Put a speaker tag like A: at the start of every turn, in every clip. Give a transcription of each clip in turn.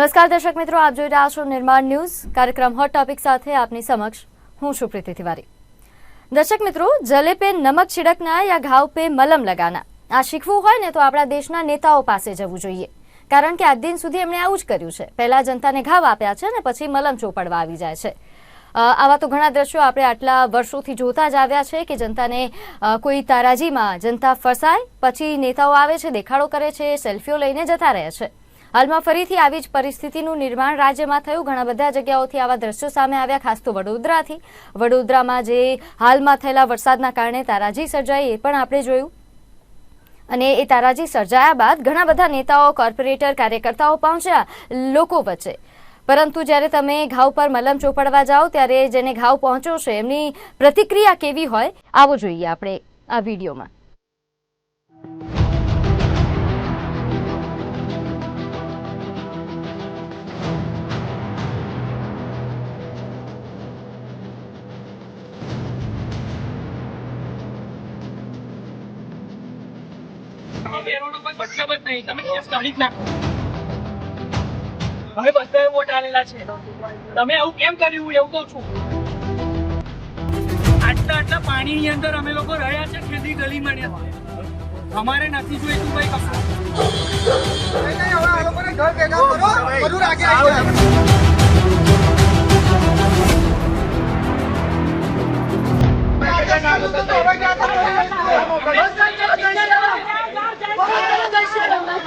A: નમસ્કાર દર્શક મિત્રો, આપ જોઈ રહ્યા છો નિર્માણ ન્યૂઝ. કાર્યક્રમ હોટ ટોપિક સાથે આપની સમક્ષ હું છું પ્રીતિ તિવારી. દર્શક મિત્રો, જલે પે નમક છિડકના યા ઘાવ પે મલમ લગાના? આ શીખવું હોય ને તો આપણા દેશના નેતાઓ પાસે જવું જોઈએ. કારણ કે આજ દિન સુધી એમણે આવું જ કર્યું છે. પહેલા જનતાને ઘાવ આપ્યા છે ને પછી મલમ ચોપડવા આવી જાય છે. આવા તો ઘણા દ્રશ્યો આપણે આટલા વર્ષોથી જોતા જ આવ્યા છે કે જનતાને કોઈ તારાજીમાં જનતા ફસાય, પછી નેતાઓ આવે છે, દેખાડો કરે છે, સેલ્ફીઓ લઈને જતા રહે છે. હાલમાં ફરીથી આવી જ પરિસ્થિતિનું નિર્માણ રાજ્યમાં થયું. ઘણા બધા જગ્યાઓથી આવા દ્રશ્યો સામે આવ્યા, ખાસ તો વડોદરાથી. વડોદરામાં જે હાલમાં થયેલા વરસાદના કારણે તારાજી સર્જાઈ, એ પણ આપણે જોયું. અને એ તારાજી સર્જાયા બાદ ઘણા બધા નેતાઓ, કોર્પોરેટર, કાર્યકર્તાઓ પહોંચ્યા લોકો વચ્ચે. પરંતુ જ્યારે તમે ઘાવ પર મલમ ચોપડવા જાઓ, ત્યારે જેને ઘાવ પહોંચ્યો છે, એમની પ્રતિક્રિયા કેવી હોય, આવો જોઈએ આપણે આ વિડીયોમાં.
B: હવે બધા વોટ આલેલા છે તમે આવું કેમ કર્યું એવું કહું છું આટલા આટલા પાણીની અંદર અમે લોકો રહ્યા છે ખેતી ગલી મળ્યા અમારે નથી જોઈતું ભાઈ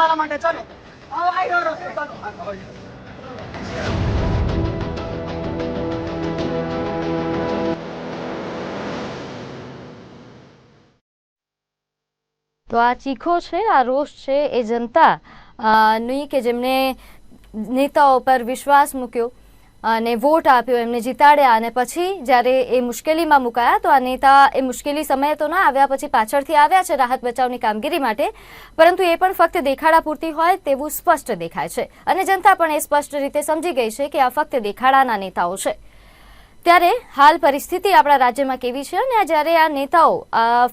B: કશું
A: તો આ ચીખો છે, આ રોષ છે એ જનતા ની કે જેમને નેતાઓ પર વિશ્વાસ મૂક્યો. અને વોટ આપ્યો, એમને જીતાડ્યા અને પછી જ્યારે એ મુશ્કેલીમાં મુકાયા, તો આ નેતા એ મુશ્કેલી સમયે તો ના આવ્યા, પછી પાછળથી આવ્યા છે રાહત બચાવની કામગીરી માટે. પરંતુ એ પણ ફક્ત દેખાડા પૂરતી હોય તેવું સ્પષ્ટ દેખાય છે. અને જનતા પણ એ સ્પષ્ટ રીતે સમજી ગઈ છે કે આ ફક્ત દેખાડાના નેતાઓ છે. ત્યારે હાલ પરિસ્થિતિ આપણા રાજ્યમાં કેવી છે અને જ્યારે આ નેતાઓ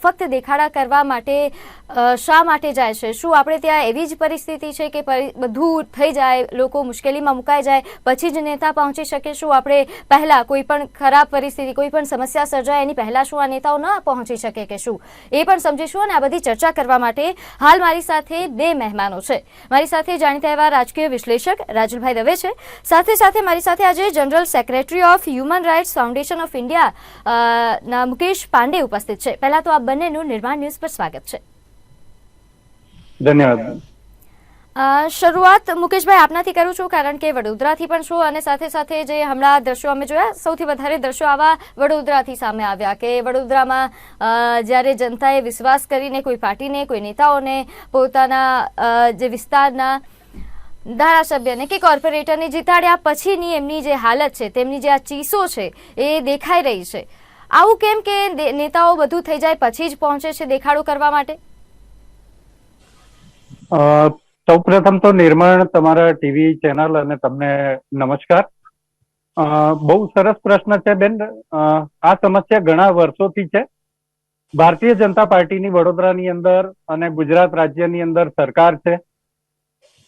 A: ફક્ત દેખાડા કરવા માટે શા માટે જાય છે? શું આપણે ત્યાં એવી જ પરિસ્થિતિ છે કે બધું થઈ જાય, લોકો મુશ્કેલીમાં મુકાઈ જાય, પછી જ નેતા પહોંચી શકે? શું આપણે પહેલાં કોઈ પણ ખરાબ પરિસ્થિતિ, કોઈ પણ સમસ્યા સર્જાય, એની પહેલાં શું આ નેતાઓ ન પહોંચી શકે કે શું? એ પણ સમજીશું અને આ બધી ચર્ચા કરવા માટે હાલ મારી સાથે બે મહેમાનો છે. મારી સાથે જાણીતા એવા રાજકીય વિશ્લેષક રાજુલભાઈ દવે છે. સાથે સાથે મારી સાથે આજે general secretary of human rights foundation of India ના મુકેશ પાંડે ઉપસ્થિત છે. પહેલા તો આ બંનેનું નિર્માણ ન્યૂઝ પર સ્વાગત છે.
C: ધન્યવાદ.
A: શરૂઆત મુકેશભાઈ આપનાથી કરું છું કારણ કે વડોદરાથી પણ છો અને સાથે સાથે જે હમણાં દ્રશ્યો અમે જોયા સૌથી વધારે દ્રશ્યો આવા વડોદરાથી સામે આવ્યા કે વડોદરામાં જ્યારે જનતાએ વિશ્વાસ કરીને કોઈ પાર્ટીને કોઈ નેતાઓને પોતાના જે વિસ્તારના ધારાસભ્યને કે કોર્પોરેટરને જીતાડ્યા પછીની એમની જે હાલત છે તેમની જે આ ચીસો છે એ દેખાઈ રહી છે. આવું કેમ કે નેતાઓ બધું થઈ જાય પછી જ પહોંચે છે દેખાડો કરવા માટે?
C: અ, સૌપ્રથમ તો નિર્માણ તમારા ટીવી ચેનલ અને તમને નમસ્કાર. બહુ સરસ પ્રશ્ન છે બેન. આ સમસ્યા ઘણા વર્ષોથી છે. ભારતીય જનતા પાર્ટીની વડોદરાની અંદર અને ગુજરાત રાજ્યની અંદર સરકાર છે.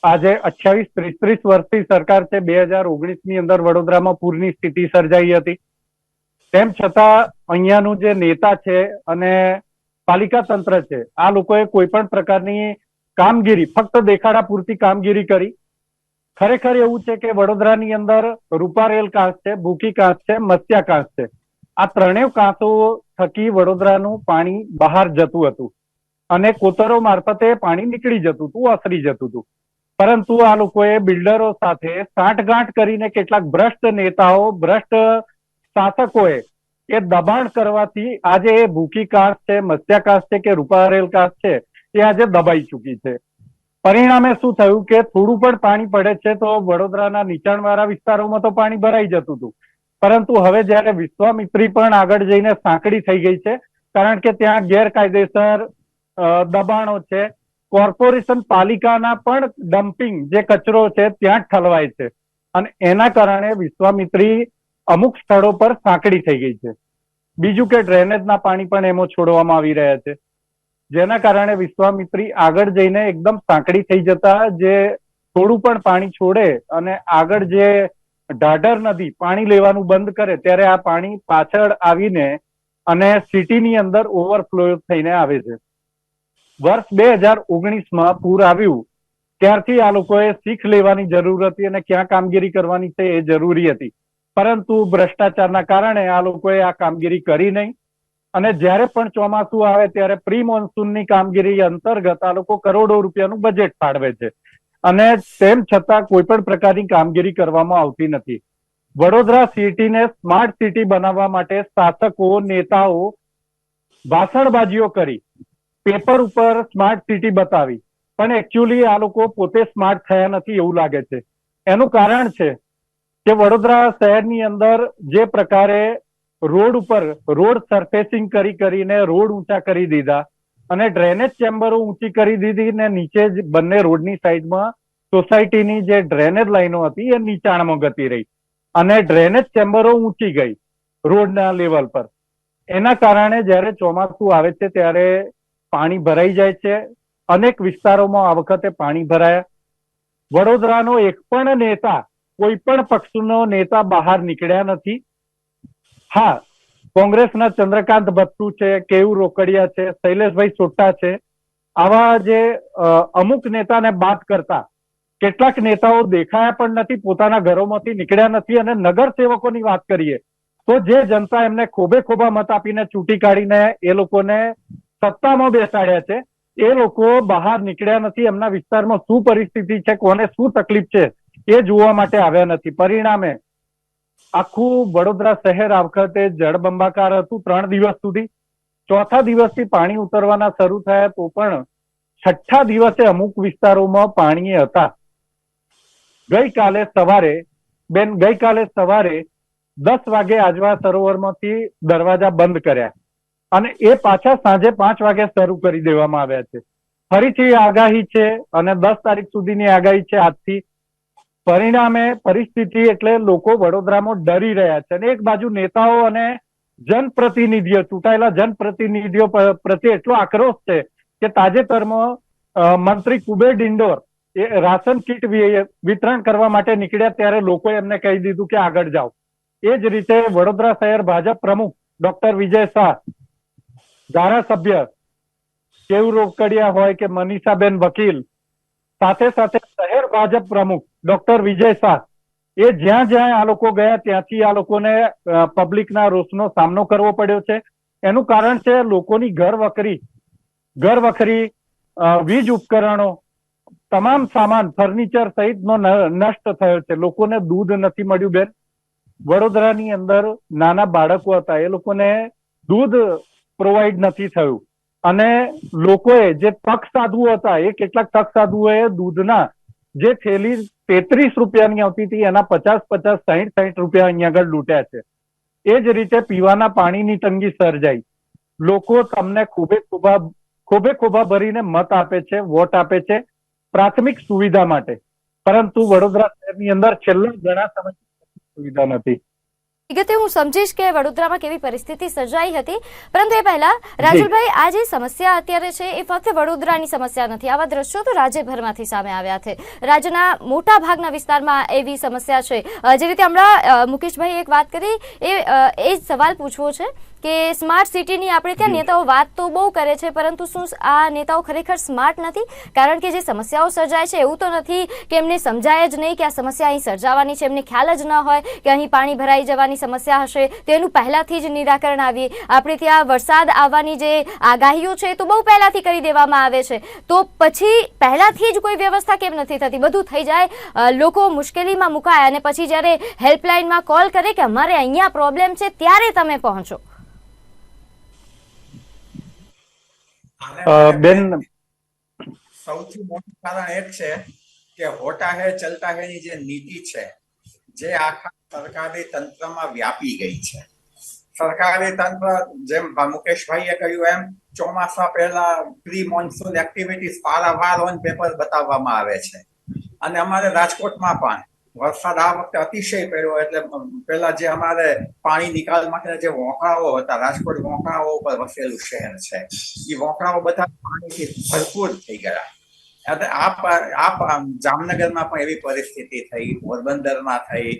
C: આજે અઠ્યાવીસ ત્રીસ ત્રીસ વર્ષથી સરકાર છે, બે હજાર ઓગણીસની અંદર વડોદરામાં પૂરની સ્થિતિ સર્જાઈ હતી. તેમ છતાં અહીંયાનું જે નેતા છે અને પાલિકા તંત્ર છે, આ લોકોએ કોઈ પણ પ્રકારની કામગીરી, ફક્ત દેખાડા પૂરતી કામગીરી કરી. ખરેખર એવું છે કે વડોદરાની અંદર રૂપારેલ કાંસ છે ભૂકી કાંસ છે, મત્સ્યા કાંસ છે. આ ત્રણેય કાંસો થકી વડોદરાનું પાણી બહાર જતું હતું. અને કોતરો મારફતે પાણી નીકળી જતું હતું, ઓસરી જતું હતું. પરંતુ આ લોકોએ બિલ્ડરો સાથે સાંઠગાંઠ કરીને કેટલાક ભ્રષ્ટ નેતાઓ, ભ્રષ્ટ શાસકોએ એ દબાણ કરવાથી આજે એ ભૂખી કાસ્ટ છે, મત્સ્યા કાસ્ટ છે કે રૂપારેલ કાસ્ટ છે, એ આજે દબાઈ ચૂકી છે. પરિણામે શું થયું કે થોડું પણ પાણી પડે છે તો વડોદરાના નીચાણવાળા વિસ્તારોમાં તો પાણી ભરાઈ જતું હતું. પરંતુ હવે જ્યારે વિશ્વામિત્રી પણ આગળ જઈને સાંકડી થઈ ગઈ છે, કારણ કે ત્યાં ગેરકાયદેસર દબાણો છે કોર્પોરેશન પાલિકાના પણ ડમ્પિંગ જે કચરો છે ત્યાં જ ઠલવાય છે. અને એના કારણે વિશ્વામિત્રી અમુક સ્થળો પર સાંકડી થઈ ગઈ છે. બીજું કે ડ્રેનેજના પાણી પણ એમાં છોડવામાં આવી રહ્યા છે. જેના કારણે વિશ્વામિત્રી આગળ જઈને એકદમ સાંકડી થઈ જતા જે થોડું પણ પાણી છોડે અને આગળ જે ઢાઢર નદી પાણી લેવાનું બંધ કરે ત્યારે આ પાણી પાછળ આવીને અને સિટીની અંદર ઓવરફ્લો થઈને આવે છે. વર્ષ બે હજાર ઓગણીસમાં પૂર આવ્યું. ત્યારથી આ લોકોએ શીખ લેવાની જરૂર હતી અને ક્યાં કામગીરી કરવાની છે એ જરૂરી હતી. પરંતુ ભ્રષ્ટાચારના કારણે આ લોકોએ આ કામગીરી કરી નહીં. અને જ્યારે પણ ચોમાસું આવે ત્યારે પ્રી મોન્સૂનની કામગીરી અંતર્ગત આ લોકો કરોડો રૂપિયાનું બજેટ ફાળવે છે. અને તેમ છતાં કોઈ પણ પ્રકારની કામગીરી કરવામાં આવતી નથી. વડોદરા સિટીને સ્માર્ટ સિટી બનાવવા માટે શાસકો, નેતાઓ ભાષણબાજીઓ કરી. પેપર ઉપર સ્માર્ટ સિટી બતાવી. પણ એકચ્યુઅલી આ લોકો પોતે સ્માર્ટ થયા નથી એવું લાગે છે. એનું કારણ છે કે વડોદરા શહેરની અંદર જે પ્રકારે રોડ ઉપર રોડ સરફેસિંગ કરી કરીને રોડ ઊંચા કરી દીધા અને ડ્રેનેજ ચેમ્બરો ઊંચી કરી દીધી ને નીચે જ બંને રોડની સાઈડમાં સોસાયટીની જે ડ્રેનેજ લાઈનો હતી એ નીચાણમાં ગતી રહી. અને ડ્રેનેજ ચેમ્બરો ઊંચી ગઈ રોડના લેવલ પર. એના કારણે જ્યારે ચોમાસું આવે છે ત્યારે પાણી ભરાઈ જાય છે. અનેક વિસ્તારોમાં આ વખતે પાણી ભરાયા. વડોદરાનો એક પણ નેતા, કોઈ પણ પક્ષનો નેતા બહાર નીકળ્યા નથી. હા, કોંગ્રેસના ચંદ્રકાંત ભટ્ટુ છે કેયુ રોકડિયા છે, શૈલેષભાઈ સોટા છે. આવા જે અમુક નેતાને બાદ કરતા કેટલાક નેતાઓ દેખાયા પણ નથી, પોતાના ઘરોમાંથી નીકળ્યા નથી અને નગર સેવકોની વાત કરીએ તો જે જનતા એમને ખોબે ખોબા મત આપીને ચૂંટી કાઢીને એ લોકોને સત્તામાં બેસાડ્યા છે. એ લોકો બહાર નીકળ્યા નથી. એમના વિસ્તારમાં શું પરિસ્થિતિ છે? કોને શું તકલીફ છે? એ જોવા માટે આવ્યા નથી. પરિણામે આખું વડોદરા શહેર આ વખતે જળબંબાકાર હતું ત્રણ દિવસ સુધી. ચોથા દિવસથી પાણી ઉતરવાના શરૂ થયા તો પણ છઠ્ઠા દિવસે અમુક વિસ્તારોમાં પાણી હતા. ગઈકાલે સવારે, બેન, ગઈકાલે સવારે દસ વાગે આજવા સરોવરમાંથી દરવાજા બંધ કર્યા. અને એ પાછા સાંજે પાંચ વાગે શરૂ કરી દેવામાં આવ્યા છે. ફરીથી આગાહી છે અને દસ તારીખ સુધીની આગાહી છે આજથી. પરિણામે પરિસ્થિતિ એટલે લોકો વડોદરામાં ડરી રહ્યા છે અને એક બાજુ નેતાઓ અને જનપ્રતિનિધિઓ, ચૂંટાયેલા જનપ્રતિનિધિઓ પ્રત્યે એટલો આક્રોશ છે કે તાજેતરમાં મંત્રી કુબેર ડિંડોર એ રાશન કીટ વિતરણ કરવા માટે નીકળ્યા ત્યારે લોકોએ એમને કહી દીધું કે આગળ જાઓ. એ જ રીતે વડોદરા શહેર ભાજપ પ્રમુખ ડોક્ટર વિજય શાહ ધારાસભ્ય કેવ રોકડિયા હોય કે મનીષાબેન વકીલ, સાથે સાથે શહેર ભાજપ પ્રમુખ ડોક્ટર વિજય શાહ, એ જ્યાં જ્યાં આ લોકો ગયા ત્યાંથી આ લોકોને પબ્લિકના રોષનો સામનો કરવો પડ્યો છે. એનું કારણ છે લોકોની ઘર વખરી ઘર વખરી વીજ ઉપકરણો, તમામ સામાન, ફર્નિચર સહિતનો નષ્ટ થયો છે. લોકોને દૂધ નથી મળ્યું બેન. વડોદરાની અંદર નાના બાળકો હતા. એ લોકોને દૂધ પ્રોવાઈડ નથી થયું. અને લોકોએ જે તક સાધુઓ હતા, એ કેટલાક તક સાધુઓએ દૂધના જે થેલી તેત્રીસ રૂપિયાની આવતી હતી, એના પચાસ પચાસ, સાહીઠ સાહીઠ રૂપિયા અહીંયા આગળ લૂંટ્યા છે. એ જ રીતે પીવાના પાણીની તંગી સર્જાઈ. લોકો તમને ખૂબે ખૂબા ખૂબે ખૂબા ભરીને મત આપે છે, વોટ આપે છે, પ્રાથમિક સુવિધા માટે. પરંતુ વડોદરા શહેરની અંદર છેલ્લા ઘણા સમયથી સુવિધા નથી.
A: વિગતે હું સમજીશ કે વડોદરામાં કેવી પરિસ્થિતિ સર્જાઈ હતી. પરંતુ એ પહેલા રાજુલભાઈ આ જે સમસ્યા અત્યારે છે એ ફક્ત વડોદરાની સમસ્યા નથી. આવા દ્રશ્યો તો રાજ્યભરમાંથી સામે આવ્યા છે. રાજ્યના મોટા ભાગના વિસ્તારમાં એવી સમસ્યા છે. જે રીતે હમણાં મુકેશભાઈ એક વાત કરી એ એ જ સવાલ પૂછવો છે. કે સ્માર્ટ સિટીની આપણે ત્યાં નેતાઓ વાત તો બહુ કરે છે પરંતુ શું આ નેતાઓ ખરેખર સ્માર્ટ નથી? કારણ કે જે સમસ્યાઓ સર્જાય છે એવું તો નથી કે એમને સમજાય જ નહીં કે આ સમસ્યા અહીં સર્જાવાની છે એમને ખ્યાલ જ ન હોય કે અહીં પાણી ભરાઈ જવાની સમસ્યા હશે. તેનું પહેલાંથી જ નિરાકરણ આવીએ. આપણે ત્યાં વરસાદ આવવાની જે આગાહીઓ છે એ તો બહુ પહેલાંથી કરી દેવામાં આવે છે. તો પછી પહેલાંથી જ કોઈ વ્યવસ્થા કેમ નથી થતી? બધું થઈ જાય લોકો મુશ્કેલીમાં મુકાય અને પછી જ્યારે હેલ્પલાઇનમાં કોલ કરે કે અમારે અહીંયા પ્રોબ્લેમ છે ત્યારે તમે પહોંચો.
C: બેન
D: સૌથી મોટું કારણ એ છે કે હોટા હે ચલતા હે ની જે નીતિ છે જે આખા સરકારી તંત્રમાં વ્યાપી ગઈ છે. સરકારી તંત્ર જેમ મુકેશભાઈએ કહ્યું એમ ચોમાસા પહેલા પ્રી મોન્સૂન એક્ટિવિટીઝ પારાવાર ઓન પેપર બતાવવામાં આવે છે. અને અમારે રાજકોટમાં પણ વરસાદ આ વખતે અતિશય પડ્યો એટલે પેલા જે અમારે પાણી નિકાલ માટે જે વોંકળાઓ હતા, રાજકોટ વોંકળાઓ ઉપર વસેલું શહેર છે એ વોંકળાઓ બધા પાણીથી ભરપૂર થઈ ગયા. અને આ જામનગરમાં પણ એવી પરિસ્થિતિ થઈ, પોરબંદરમાં થઈ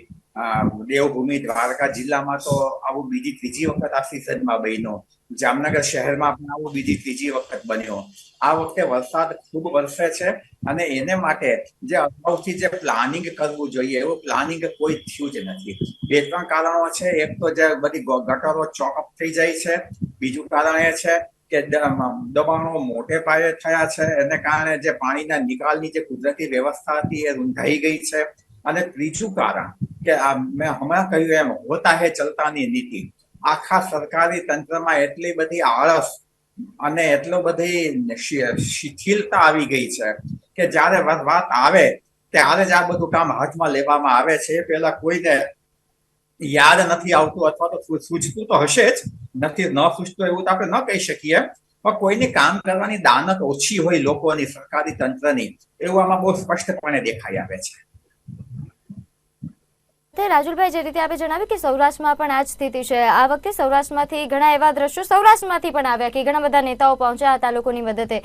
D: દેવભૂમિ દ્વારકા જિલ્લામાં તો આવું બીજી ત્રીજી વખત આ સિઝનમાં બન્યો. જામનગર શહેરમાં પણ બીજી ત્રીજી વખત બન્યો. આ વખતે વરસાદ ખૂબ વરસે છે અને એને માટે જે અગાઉથી જે પ્લાનિંગ કરવું જોઈએ, એવું પ્લાનિંગ કોઈ થયું જ નથી. બે ત્રણ કારણો છે, એક તો જે બધી ગટરો ચોકઅપ થઈ જાય છે. બીજું કારણ એ છે કે દબાણો મોટે પાયે થયા છે. એને કારણે જે પાણીના નિકાલની જે કુદરતી વ્યવસ્થા હતી એ રૂંધાઈ ગઈ છે. અને ત્રીજું કારણ કે મેં હમણાં કહ્યું એમ, હોતા હે ચલતાની નીતિ. આખા સરકારી તંત્રમાં એટલી બધી આળસ અને એટલો બધી શિથિલતા આવી ગઈ છે કે જ્યારે વાત આવે ત્યારે જ આ બધું કામ હાથમાં લેવામાં આવે છે. પેલા કોઈને યાદ નથી આવતું અથવા તો સૂચતું તો હશે જ. નથી, ન સૂચતું એવું તો આપણે ન કહી શકીએ. પણ કોઈની કામ કરવાની દાનત ઓછી હોય લોકોની, સરકારી તંત્રની, એવું આમાં બહુ સ્પષ્ટપણે દેખાઈ આવે છે.
A: તે રાજુલભાઈ જે રીતે આપે જણાવ્યું કે સૌરાષ્ટ્રમાં પણ આ જ સ્થિતિ છે. આ વખતે સૌરાષ્ટ્રમાંથી ઘણા એવા દ્રશ્યો સૌરાષ્ટ્રમાંથી પણ આવ્યા કે ઘણા બધા નેતાઓ પહોંચ્યા હતા લોકોની મદદે.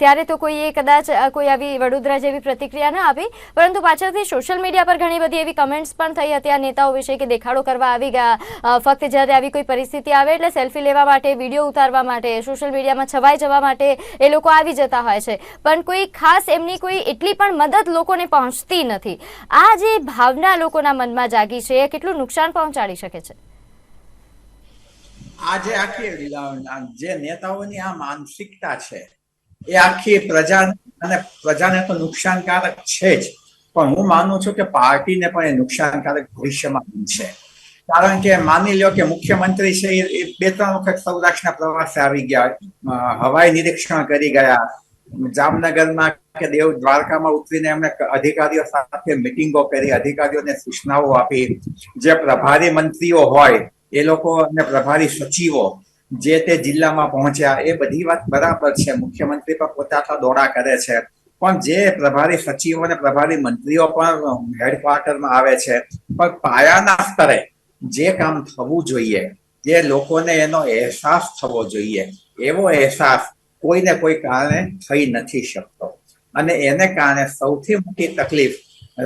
A: ત્યારે તો કોઈએ કદાચ કોઈ આવી વડોદરા જેવી પ્રતિક્રિયા ન આપી, પરંતુ પાછળથી સોશિયલ મીડિયા પર ઘણી બધી એવી કમેન્ટ્સ પણ થઈ હતી આ નેતાઓ વિશે કે દેખાડો કરવા આવી ગયા. ફક્ત જ્યારે આવી કોઈ પરિસ્થિતિ આવે એટલે સેલ્ફી લેવા માટે, વીડિયો ઉતારવા માટે, સોશિયલ મીડિયામાં છવાઈ જવા માટે એ લોકો આવી જતા હોય છે. પણ કોઈ ખાસ એમની કોઈ એટલી પણ મદદ લોકોને પહોંચતી નથી. આ જે ભાવના લોકોના મનમાં જાગી છે, એ કેટલું નુકસાન પહોંચાડી શકે છે?
D: આજે આખી જે નેતાઓની આ માનસિકતા છે, એ આખી પ્રજા અને પ્રજાને તો નુકસાનકારક છે જ. પણ હું માનું છું કે પાર્ટીને પણ એ નુકસાનકારક ભવિષ્યમાં બનશે. કારણ કે માની લ્યો કે મુખ્યમંત્રી છે, એ બે ત્રણ વખત સૌરાષ્ટ્રના પ્રવાસે આવી ગયા હવાઈ નિરીક્ષણ કરી ગયા, જામનગરમાં કે દેવ દ્વારકામાં ઉતરીને એમણે અધિકારીઓ સાથે મિટિંગો કરી, અધિકારીઓને સૂચનાઓ આપી. જે પ્રભારી મંત્રીઓ હોય, એ લોકો અને પ્રભારી સચિવો જે તે જિલ્લામાં પહોંચ્યા, એ બધી વાત બરાબર છે. મુખ્યમંત્રી પણ પોતાના દોડા કરે છે. પણ જે પ્રભારી સચિવો અને પ્રભારી મંત્રીઓ પણ હેડક્વાર્ટરમાં આવે છે, પણ પાયાના સ્તરે જે કામ થવું જોઈએ જે લોકોને એનો અહેસાસ થવો જોઈએ. એવો અહેસાસ કોઈને કોઈ કારણે થઈ નથી શકતો. અને એને કારણે સૌથી મોટી તકલીફ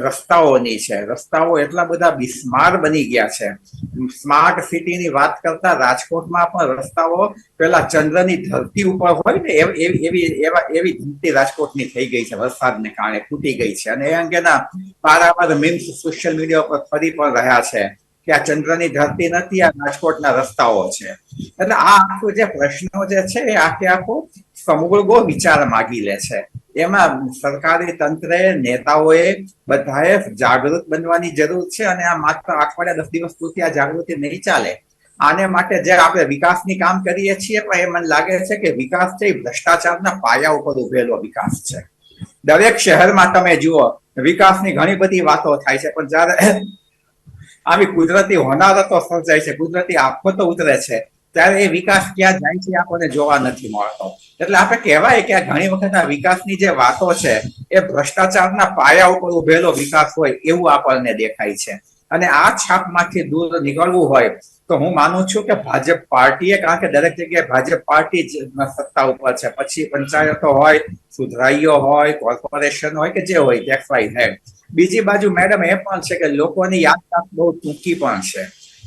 D: રસ્તાઓની છે. રસ્તાઓ એટલા બધા બિસ્માર બની ગયા છે. સ્માર્ટ સિટીની વાત કરતા રાજકોટમાં પણ રસ્તાઓ પેલા ચંદ્રની ધરતી ઉપર હોય ને એવી એવી, એવા ધરતી રાજકોટની થઈ ગઈ છે. વરસાદને કારણે તૂટી ગઈ છે. અને એ અંગેના પારાવાર મીમ્સ સોશિયલ મીડિયા પર ફરી પણ રહ્યા છે કે આ ચંદ્રની ધરતી નથી, આ રાજકોટના રસ્તાઓ છે. એટલે આ આખો જે પ્રશ્નો જે છે એ આખે આખો સમૂળગો વિચાર માગી લે છે. એમાં સરકારે તંત્રે નેતાઓએ બધાએ જાગૃત બનવાની જરૂર છે અને આ માત્ર અઠવાડિયા દસ દિવસ પૂરતી આ જાગૃતિ નહીં ચાલે. આને માટે જે આપણે વિકાસની કામ કરીએ છીએ, પણ એ મને લાગે છે કે વિકાસ છે એ ભ્રષ્ટાચારના પાયા ઉપર ઉભેલો વિકાસ છે. દરેક શહેરમાં તમે જુઓ, વિકાસની ઘણી બધી વાતો થાય છે, પણ જ્યારે આવી કુદરતી હોનારતો સર્જાય છે, કુદરતી આફતો ઉતરે છે ત્યારે એ વિકાસ ક્યાં જાય છે આપણને જોવા નથી મળતો. એટલે આપણે કહેવાય કે આ ઘણી વખત આ વિકાસની જે વાતો છે, એ ભ્રષ્ટાચારના પાયા ઉપર ઉભેલો વિકાસ હોય એવું આપણને દેખાય છે. અને આ છાપમાંથી દૂર નીકળવું હોય તો હું માનું છું કે ભાજપ પાર્ટીએ, કારણ કે દરેક જગ્યાએ ભાજપ પાર્ટી જ સત્તા ઉપર છે. પછી પંચાયતો હોય, સુધરાઈઓ હોય, કોર્પોરેશન હોય કે જે હોય ટેક્સ વાય હેડ બીજી બાજુ મેડમ એ પણ છે કે લોકોની યાદદાસ્ત બહુ ટૂંકી પણ છે.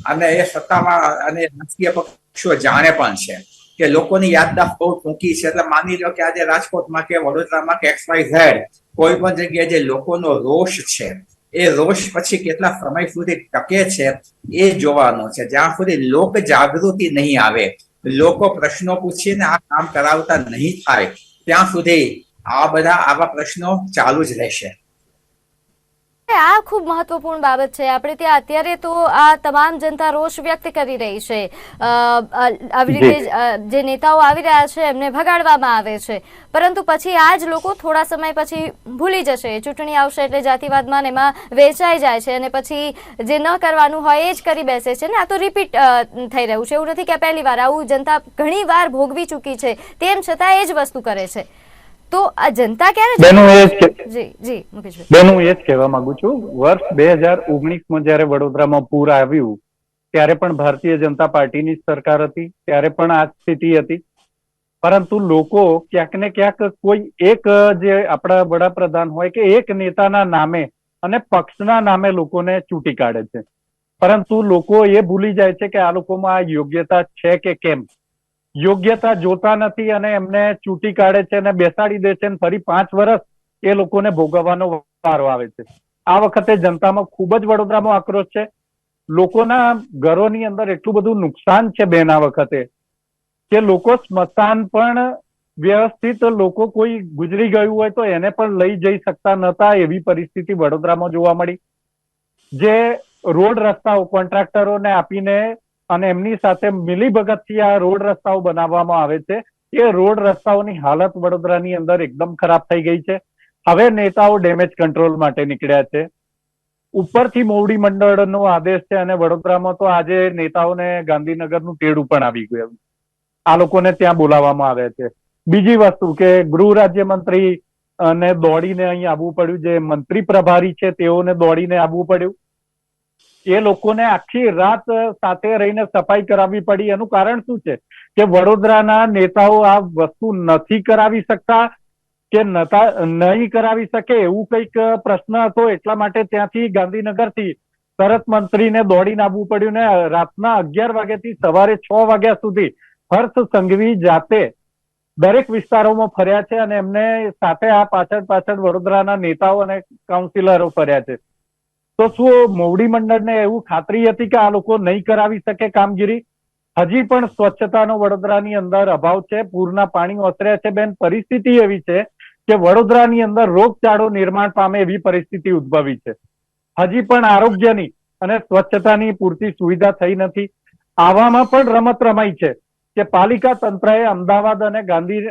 D: અને એ સત્તામાં અને રાજકીય પક્ષો જાણે પણ છે. કે લોકોની યાદદાસ્ત બહુ ટૂંકી છે. એટલે માની લો કે આજે રાજકોટમાં કે વડોદરામાં કે એક્સ વાય ઝેડ કોઈ પણ જગ્યાએ જે લોકોનો રોષ છે, એ રોષ પછી કેટલા સમય સુધી ટકે છે, એ જોવાનો છે. જ્યાં સુધી લોક જાગૃતિ નહીં આવે, લોકો પ્રશ્નો પૂછીને આ કામ કરાવતા નહીં થાય, ત્યાં સુધી આ બધા આવા પ્રશ્નો ચાલુ જ રહેશે.
A: આ ખૂબ મહત્વપૂર્ણ બાબત છે. આપણે ત્યાં અત્યારે તો આ તમામ જનતા રોષ વ્યક્ત કરી રહી છે. આવી રીતે જે નેતાઓ આવી રહ્યા છે એમને ભગાડવામાં આવે છે. પરંતુ પછી આ જ લોકો થોડા સમય પછી ભૂલી જશે. ચૂંટણી આવશે એટલે જાતિવાદમાં એમાં વેચાઈ જાય છે અને પછી જે ન કરવાનું હોય એ જ કરી બેસે છે ને. આ તો રિપીટ થઈ રહ્યું છે. એવું નથી કે પહેલી વાર. આવું જનતા ઘણી વાર ભોગવી ચૂકી છે. તેમ છતાં એ જ વસ્તુ કરે છે. તો આ જનતા ક્યારે
C: બેન એ જ
A: જી મુકેશભાઈ.
C: બેન એ જ કહેવા માંગુ છું. વર્ષ બે હજાર ઓગણીસમાં જયારે વડોદરામાં પૂર આવ્યું ત્યારે પણ ભારતીય જનતા પાર્ટીની સરકાર હતી ત્યારે પણ આ સ્થિતિ હતી. પરંતુ લોકો ક્યાંક ને ક્યાંક કોઈ એક જે આપણા વડાપ્રધાન હોય કે એક નેતાના નામે અને પક્ષના નામે લોકોને ચૂંટી કાઢે છે. પરંતુ લોકો એ ભૂલી જાય છે કે આ લોકોમાં આ યોગ્યતા છે કે કેમ? યોગ્યતા જોતા નથી અને એમને ચૂંટી કાઢે છે અને બેસાડી દે છે અને ફરી પાંચ વર્ષ એ લોકોને ભોગવવાનો વારો આવે છે. આ વખતે જનતામાં ખૂબ જ વડોદરામાં આક્રોશ છે. લોકોના ઘરોની અંદર એટલું બધું નુકસાન છે બેન આ વખતે કે લોકો સ્મશાન પણ વ્યવસ્થિત લોકો કોઈ ગુજરી ગયું હોય તો એને પણ લઈ જઈ શકતા નતા એવી પરિસ્થિતિ વડોદરામાં જોવા મળી. જે રોડ રસ્તાઓ કોન્ટ્રાક્ટરોને આપીને અને એમની સાથે મિલીભગતથી આ રોડ રસ્તાઓ બનાવવામાં આવે છે. એ રોડ રસ્તાઓની હાલત વડોદરાની અંદર એકદમ ખરાબ થઈ ગઈ છે. હવે નેતાઓ ડેમેજ કંટ્રોલ માટે નીકળ્યા છે. ઉપરથી મોવડી મંડળનો આદેશ છે અને વડોદરામાં તો આજે નેતાઓને ગાંધીનગરનું તેડું પણ આવી ગયું. આ લોકોને ત્યાં બોલાવવામાં આવ્યા છે. બીજી વસ્તુ કે ગૃહ રાજ્યમંત્રી અને દોડીને અહીં આવવું પડ્યું. જે મંત્રી પ્રભારી છે, તેઓને દોડીને આવવું પડ્યું. એ લોકોને આખી રાત સાથે રહીને સફાઈ કરાવવી પડી. એનું કારણ શું છે? કે વડોદરાના નેતાઓ આ વસ્તુ નથી કરાવી શકતા કે નહીં કરાવી શકે એવું કંઈક પ્રશ્ન હતો એટલા માટે ત્યાંથી ગાંધીનગરથી તરત મંત્રીને દોડીને આવવું પડ્યું ને રાતના અગિયાર વાગ્યાથી સવારે છ વાગ્યા સુધી હર્ષ સંઘવી જાતે દરેક વિસ્તારોમાં ફર્યા છે અને એમને સાથે આ પાછળ પાછળ વડોદરાના નેતાઓ અને કાઉન્સિલરો ફર્યા છે. તો શું મોવડી મંડળને એવું ખાતરી હતી કે આ લોકો નહીં કરાવી શકે કામગીરી? હજી પણ સ્વચ્છતાનો વડોદરાની અંદર અભાવ છે, પૂરના પાણી ઓસર્યા છે બેન. પરિસ્થિતિ એવી છે કે વડોદરાની અંદર રોગચાળો નિર્માણ પામે એવી પરિસ્થિતિ ઉદ્ભવી છે. હજી પણ આરોગ્યની અને સ્વચ્છતાની પૂરતી સુવિધા થઈ નથી. આવામાં પણ રમત રમાઈ છે કે પાલિકા તંત્રએ અમદાવાદ અને ગાંધી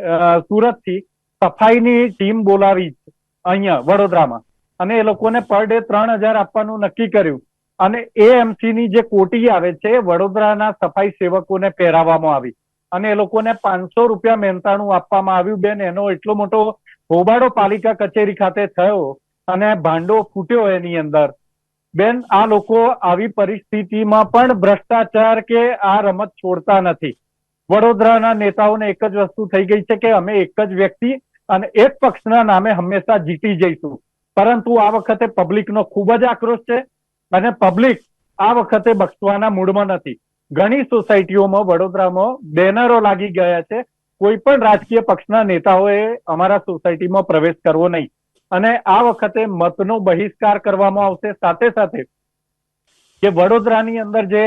C: સુરતથી સફાઈની ટીમ બોલાવી છે અહીંયા વડોદરામાં. અને એ લોકોને પર ડે ત્રણ હજાર આપવાનું નક્કી કર્યું. અને એએમસી ની જે કોટી આવે છે, વડોદરાના સફાઈ સેવકોને પહેરાવવામાં આવી. અને એ લોકોને પાંચસો રૂપિયા મહેનતાણું આપવામાં આવ્યું. બેન, એનો એટલો મોટો હોબાળો પાલિકા કચેરી ખાતે થયો અને ભાંડો ફૂટ્યો એની અંદર. બેન, આ લોકો આવી પરિસ્થિતિમાં પણ ભ્રષ્ટાચાર કે આ રમત છોડતા નથી. વડોદરાના નેતાઓને એક જ વસ્તુ થઈ ગઈ છે કે અમે એક જ વ્યક્તિ અને એક પક્ષના નામે હંમેશા જીતી જઈશું. પરંતુ આ વખતે પબ્લિકનો ખૂબ જ આક્રોશ છે અને પબ્લિક આ વખતે બક્ષવાના મૂડમાં નથી. ઘણી સોસાયટીઓમાં, વડોદરામાં બેનરો લાગી ગયા છે. કોઈ પણ રાજકીય પક્ષના નેતાઓએ અમારા સોસાયટીમાં પ્રવેશ કરવો નહીં. અને આ વખતે મતનો બહિષ્કાર કરવામાં આવશે. સાથે સાથે કે વડોદરાની અંદર જે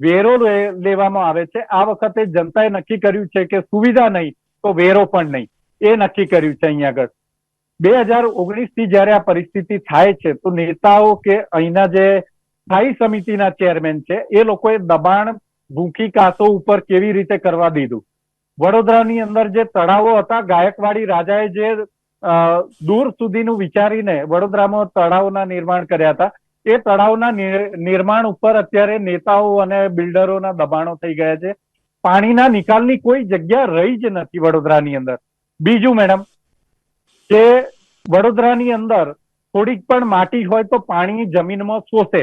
C: વેરો લેવામાં આવે છે, આ વખતે જનતાએ નક્કી કર્યું છે કે સુવિધા નહીં તો વેરો પણ નહીં. એ નક્કી કર્યું છે અહીંયા આગળ. બે હજાર ઓગણીસથી જયારે આ પરિસ્થિતિ થાય છે, તો નેતાઓ કે અહીંના જે સ્થાયી સમિતિના ચેરમેન છે, એ લોકોએ દબાણ ભૂખી કાસો ઉપર કેવી રીતે કરવા દીધું? વડોદરાની અંદર જે તળાવો હતા, ગાયકવાડી રાજાએ જે દૂર સુધીનું વિચારીને વડોદરામાં તળાવના નિર્માણ કર્યા હતા, એ તળાવના નિર્માણ ઉપર અત્યારે નેતાઓ અને બિલ્ડરોના દબાણો થઈ ગયા છે. પાણીના નિકાલની કોઈ જગ્યા રહી જ નથી વડોદરાની અંદર. બીજું, મેડમ કે વડોદરાની અંદર થોડીક પણ માટી હોય તો પાણી જમીનમાં શોષે.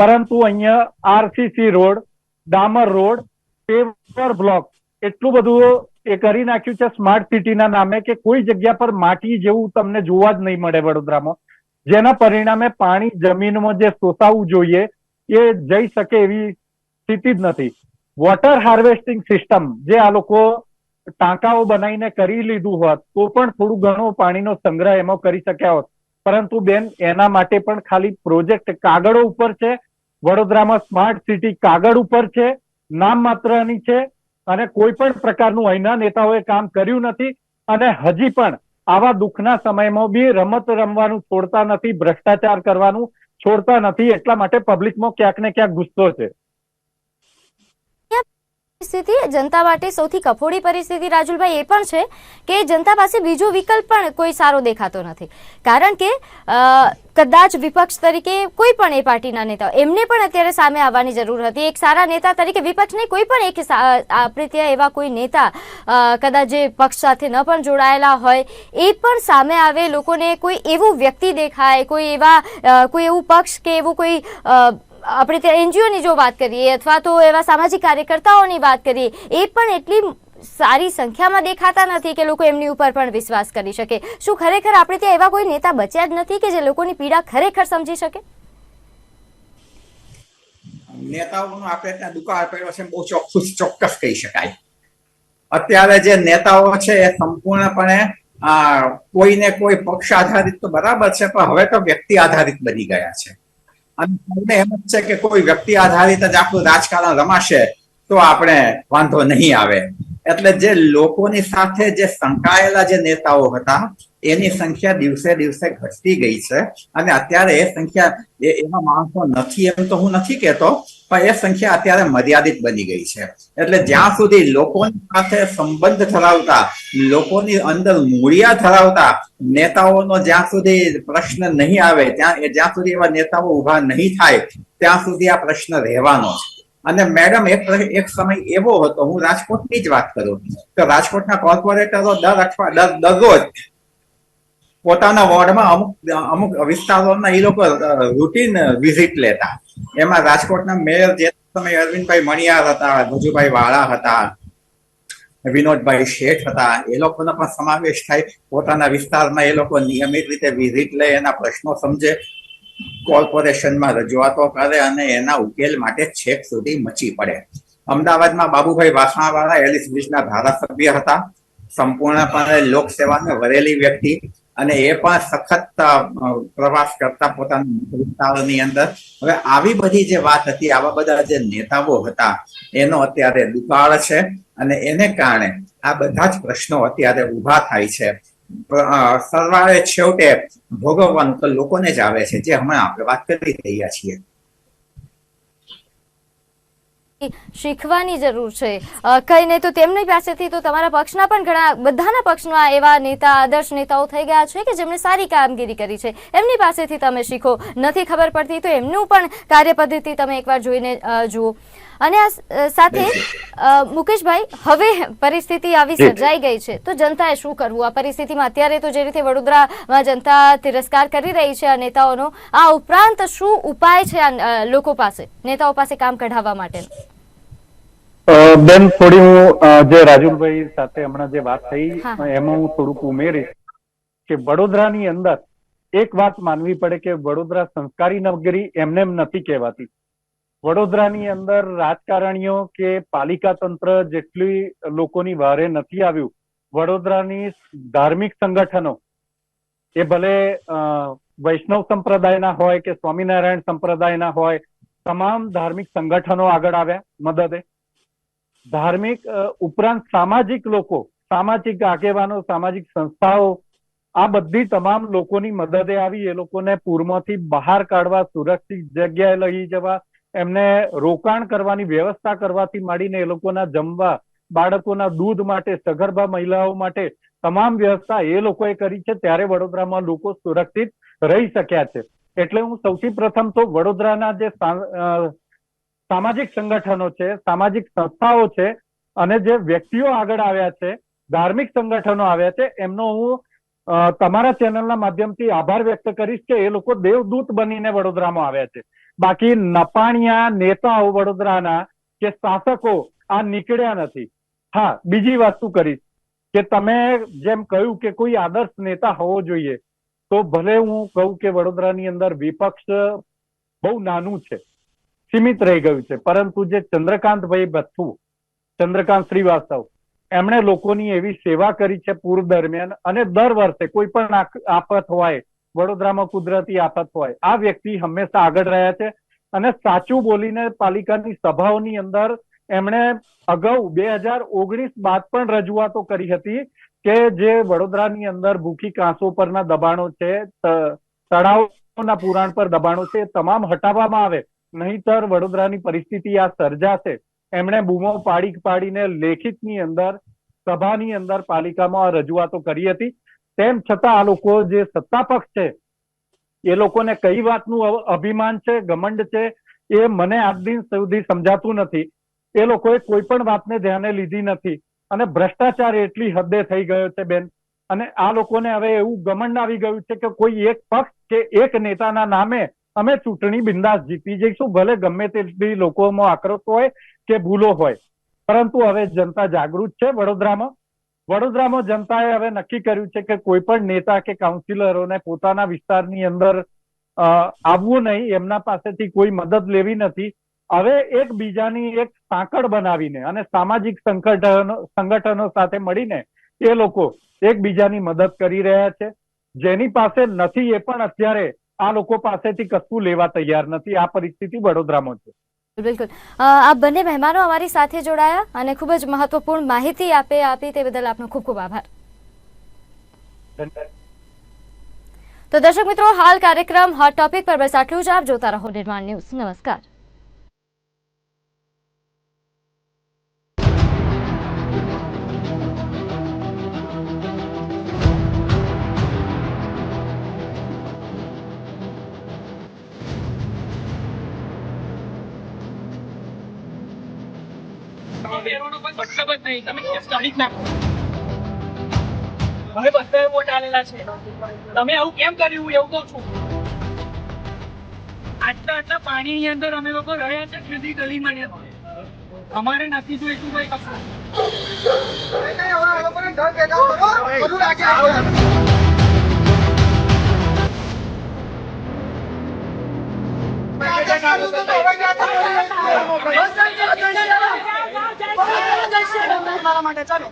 C: પરંતુ અહીંયા આરસીસી રોડ, ડામર રોડ, પેવર બ્લોક એટલું બધું એ કરી નાખ્યું છે સ્માર્ટ સિટીના નામે કે કોઈ જગ્યા પર માટી જેવું તમને જોવા જ નહીં મળે વડોદરામાં. જેના પરિણામે પાણી જમીનમાં જે શોષાવું જોઈએ એ જઈ શકે એવી સ્થિતિ જ નથી. વોટર હાર્વેસ્ટિંગ સિસ્ટમ જે આ લોકો ટાંકાઓ બનાવીને કરી લીધું હોત, તો પણ થોડું ઘણું પાણીનો સંગ્રહ એમાં કરી શક્યા હોત. પરંતુ બેન, એના માટે પણ ખાલી પ્રોજેક્ટ કાગળો ઉપર છે, વડોદરામાં સ્માર્ટ સિટી કાગળ ઉપર છે, નામ માત્રની છે, અને કોઈ પણ પ્રકારનું અહીંના નેતાઓએ કામ કર્યું નથી, અને હજી પણ આવા દુઃખના સમયમાં બી રમત રમવાનું છોડતા નથી, ભ્રષ્ટાચાર કરવાનું છોડતા નથી, એટલા માટે પબ્લિકમાં ક્યાંક ને ક્યાંક ગુસ્સો છે.
A: પરિસ્થિતિ, જનતા માટે સૌથી કફોડી પરિસ્થિતિ, રાજુલભાઈ, એ પણ છે કે જનતા પાસે બીજો વિકલ્પ પણ કોઈ સારો દેખાતો નથી. કારણ કે કદાચ વિપક્ષ તરીકે કોઈ પણ એ પાર્ટીના નેતા એમને પણ અત્યારે સામે આવવાની જરૂર હતી. એક સારા નેતા તરીકે વિપક્ષને કોઈ પણ એક આપણે ત્યાં એવા કોઈ નેતા કદાચ જે પક્ષ સાથે ન પણ જોડાયેલા હોય, એ પણ સામે આવે, લોકોને કોઈ એવું વ્યક્તિ દેખાય, કોઈ એવા કોઈ એવું પક્ષ કે એવું કોઈ આપણે ત્યાં એનજીઓની જો વાત કરીએ, અથવા તો એવા સામાજિક કાર્યકર્તાઓની વાત કરીએ, એ પણ એટલી સારી સંખ્યામાં દેખાતા નથી કે લોકો એમની ઉપર પણ વિશ્વાસ કરી શકે. શું ખરેખર આપણે ત્યાં એવા કોઈ નેતા બચ્યા જ નથી કે જે લોકોની પીડા ખરેખર સમજી શકે?
D: નેતાઓનો આપણે ત્યાં દુકાળ પડ્યો છે, બહુ ચોખ્ખું, ચોક્કસ કહી શકાય. અત્યારે જે નેતાઓ છે એ સંપૂર્ણપણે કોઈને કોઈ પક્ષ આધારિત તો બરાબર છે, પણ હવે તો વ્યક્તિ આધારિત બની ગયા છે. અને એમ જ છે કે કોઈ વ્યક્તિ આધારિત જ આખું રાજકારણ રમાશે, તો આપણે વાંધો નહીં આવે. એટલે જે લોકોની સાથે જે સંકળાયેલા જે નેતાઓ હતા એની સંખ્યા દિવસે દિવસે ઘટતી ગઈ છે અને અત્યારે એ સંખ્યા એમાં માણસો નથી એમ તો હું નથી કહેતો, પણ એ સંખ્યા અત્યારે મર્યાદિત બની ગઈ છે. એટલે જ્યાં સુધી લોકોની સાથે સંબંધ ધરાવતા, લોકોની અંદર મૂળિયા ધરાવતા નેતાઓનો જ્યાં સુધી પ્રશ્ન નહીં આવે, ત્યાં જ્યાં સુધી એવા નેતાઓ ઊભા નહીં થાય, ત્યાં સુધી આ પ્રશ્ન રહેવાનો છે. અને મેડમ, એક એક સમય એવો હતો, હું રાજકોટની જ વાત કરું, તો રાજકોટના કોર્પોરેટરો દર અઠવા, દર, દરરોજ પોતાના વોર્ડમાં અમુક અમુક વિસ્તારોના એ લોકો રૂટીન વિઝિટ લેતા. એમાં રાજકોટના મેયર જે સમય અરવિંદભાઈ મણિયાર હતા ભજુભાઈ વાળા હતા, વિનોદભાઈ શેઠ હતા, એ લોકોનો પણ સમાવેશ થાય. પોતાના વિસ્તારમાં એ લોકો નિયમિત રીતે વિઝિટ લે, એના પ્રશ્નો સમજે, કોર્પોરેશનમાં રજૂઆતો કરે અને એના ઉકેલ માટે છેક સુધી મચી પડે. અમદાવાદમાં બાબુભાઈ વાસણાવાળા એલિસ બ્રિજના ધારાસભ્ય હતા. સંપૂર્ણપણે લોકસેવાને વરેલી વ્યક્તિ. અને એ પણ સખત પ્રવાસ કરતા પોતાના અંદર. હવે આવી બધી જે વાત હતી, આવા બધા જે નેતાઓ હતા, એનો અત્યારે દુકાળ છે અને એને કારણે આ બધા જ પ્રશ્નો અત્યારે ઊભા થાય છે. સરવાળે છેવટે ભોગવવાનું તો લોકોને જ આવે છે, જે હમણાં આપણે વાત કરી રહ્યા છીએ.
A: શીખવાની જરૂર છે. નહીં તો તેમની પાસેથી તો તમારા પક્ષના પણ ઘણા, બધાના પક્ષના એવા નેતા, આદર્શ નેતાઓ થઈ ગયા છે કે જેમણે સારી કામગીરી કરી છે. એમની પાસેથી તમે શીખો. નથી ખબર પડતી તો એમનું પણ કાર્યપદ્ધતિ તમે એકવાર જોઈને જુઓ. અને આ સાથે મુકેશભાઈ હવે પરિસ્થિતિ આવી સર્જાઈ ગઈ છે. તો જનતાએ શું કરવું? આ પરિસ્થિતિમાં અત્યારે તો જે રીતે વડોદરામાં જનતા તિરસ્કાર કરી રહી છે આ નેતાઓનો આ ઉપરાંત શું ઉપાય છે આ લોકો પાસે? નેતાઓ પાસે કામ કઢાવવા માટેનો
C: બેન થોડી હું જે રાજુલભાઈ સાથે હમણાં જે વાત થઈ. એમાં હું થોડુંક ઉમેરીશ કે વડોદરાની અંદર એક વાત માનવી પડે કે વડોદરા સંસ્કારી નગરી એમને એમ નથી કહેવાતી. વડોદરાની અંદર રાજકારણીઓ કે પાલિકા તંત્ર જેટલી લોકોની વારે નથી આવ્યું, વડોદરાની ધાર્મિક સંગઠનો, એ ભલે વૈષ્ણવ સંપ્રદાયના હોય કે સ્વામિનારાયણ સંપ્રદાયના હોય, તમામ ધાર્મિક સંગઠનો આગળ આવ્યા મદદે. ધાર્મિક ઉપરાંત સામાજિક લોકો, સામાજિક આગેવાનો, સામાજિક સંસ્થાઓ, આ બધી તમામ લોકોની મદદે આવી, એ લોકોને પૂરમાંથી બહાર કાઢવા, સુરક્ષિત જગ્યાએ લઈ જવા એમને રોકાણ કરવાની વ્યવસ્થા કરવાથી માંડીને એ લોકોના જમવા, બાળકોના દૂધ માટે, સગર્ભા મહિલાઓ માટે તમામ વ્યવસ્થા એ લોકોએ કરી છે. ત્યારે વડોદરામાં લોકો સુરક્ષિત રહી શક્યા છે. એટલે હું સૌથી પ્રથમ તો વડોદરાના જે સામાજિક સંગઠનો છે, સામાજિક સંસ્થાઓ છે અને જે વ્યક્તિઓ આગળ આવ્યા છે, ધાર્મિક સંગઠનો આવ્યા છે, એમનો હું તમારા ચેનલના માધ્યમથી આભાર વ્યક્ત કરીશ કે એ લોકો દેવદૂત બનીને વડોદરામાં આવ્યા છે. બાકી નપાણિયા નેતાઓ વડોદરાના કે શાસકો આ નીકળ્યા નથી. હા, બીજી વસ્તુ કરીશ કે તમે જેમ કહ્યું કે કોઈ આદર્શ નેતા હોવો જોઈએ, તો ભલે હું કહું કે વડોદરાની અંદર વિપક્ષ બહુ નાનું છે, સીમિત રહી ગયું છે, પરંતુ જે ચંદ્રકાંતભાઈ બથુ ચંદ્રકાંત શ્રીવાસ્તવ, એમણે લોકોની એવી સેવા કરી છે પૂર દરમિયાન અને દર વર્ષે કોઈ પણ આફત હોય વડોદરામાં કુદરતી આફત હોય. આ વ્યક્તિ હંમેશા આગળ રહ્યા છે અને સાચું બોલીને પાલિકાની સભાઓની અંદર એમણે અગાઉ બે હજાર ઓગણીસ બાદ પણ રજૂઆતો કરી હતી કે જે વડોદરાની અંદર ભૂખી કાંસો પરના દબાણો છે તળાવોના પુરાણ પર દબાણો છે તમામ હટાવવામાં આવે. નહીતર વડોદરાની પરિસ્થિતિ આ સર્જાશે. એમણે બૂમો પાડી પાડીને લેખિતની અંદર, સભાની અંદર પાલિકામાં રજૂઆતો કરી હતી. તેમ છતાં આ લોકો જે સત્તા પક્ષ છે, એ લોકોને કઈ વાતનું અભિમાન છે, ઘમંડ છે, એ મને આજ દિન સુધી સમજાતું નથી. એ લોકોએ કોઈ પણ વાતને ધ્યાને લીધી નથી. અને ભ્રષ્ટાચાર એટલી હદે થઈ ગયો છે, બેન. અને આ લોકોને હવે એવું ગમંડ આવી ગયું છે કે કોઈ એક પક્ષ કે એક નેતાના નામે અમે ચૂંટણી બિંદાસ જીતી જઈશું, ભલે ગમે તેટલી લોકોમાં આક્રોશ હોય કે ભૂલો હોય. પરંતુ હવે જનતા જાગૃત છે વડોદરામાં. વડોદરામાં જનતાએ હવે નક્કી કર્યું છે કે કોઈ પણ નેતા કે કાઉન્સિલરોને પોતાના વિસ્તારની અંદર આવવું નહીં, એમના પાસેથી કોઈ મદદ લેવી નથી. હવે એકબીજાની એક સાંકળ બનાવીને અને સામાજિક સંગઠનો સંગઠનો સાથે મળીને એ લોકો એકબીજાની મદદ કરી રહ્યા છે. જેની પાસે નથી એ પણ અત્યારે આ લોકો પાસેથી કશું લેવા તૈયાર નથી. આ પરિસ્થિતિ વડોદરામાં છે.
A: બિલકુલ. આ બંને મહેમાનો અમારી સાથે જોડાયા અને ખૂબ જ મહત્વપૂર્ણ માહિતી આપે આપી તે બદલ આપનો ખૂબ ખૂબ આભાર. તો દર્શક મિત્રો, હાલ કાર્યક્રમ હોટ ટોપિક પર બસ આટલું જ આપ જોતા રહો નિર્માણ ન્યૂઝ. નમસ્કાર.
B: બેરોનો કોઈ મતલબ જ નહીં તમે કેસ કાઢી જ નાખો હવે બધાએ વોટ આલેલા છે તમે આવું કેમ કર્યું એવું કહું છું આટલા આટલા પાણીની અંદર અમે લોકો રહ્યા છે ખેતી ગલીમાં ને અમારે નથી જોઈતું કોઈ કશું
E: મારા માટે. ચાલો.